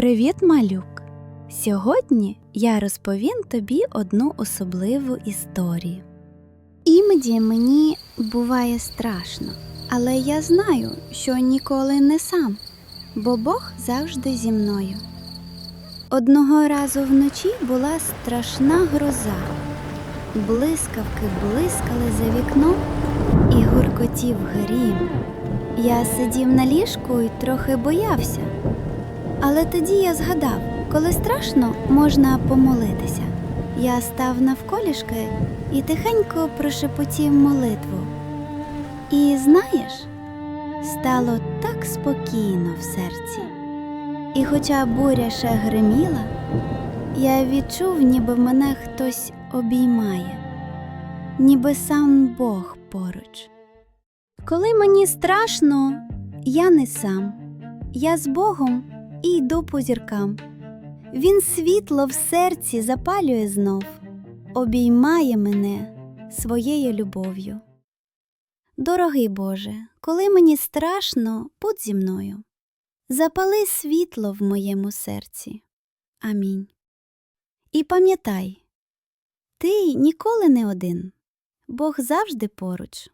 Привіт, малюк! Сьогодні я розповім тобі одну особливу історію. Іноді мені буває страшно, але я знаю, що ніколи не сам, бо Бог завжди зі мною. Одного разу вночі була страшна гроза. Блискавки блискали за вікном і гуркотів грім. Я сидів на ліжку і трохи боявся. Але тоді я згадав, коли страшно, можна помолитися. Я став навколішки і тихенько прошепотів молитву. І знаєш, стало так спокійно в серці. І хоча буря ще гриміла, я відчув, ніби мене хтось обіймає, ніби сам Бог поруч. Коли мені страшно, я не сам, я з Богом і йду по зіркам. Він світло в серці запалює знов, обіймає мене своєю любов'ю. Дорогий Боже, коли мені страшно, будь зі мною. Запали світло в моєму серці. Амінь. І пам'ятай, ти ніколи не один. Бог завжди поруч.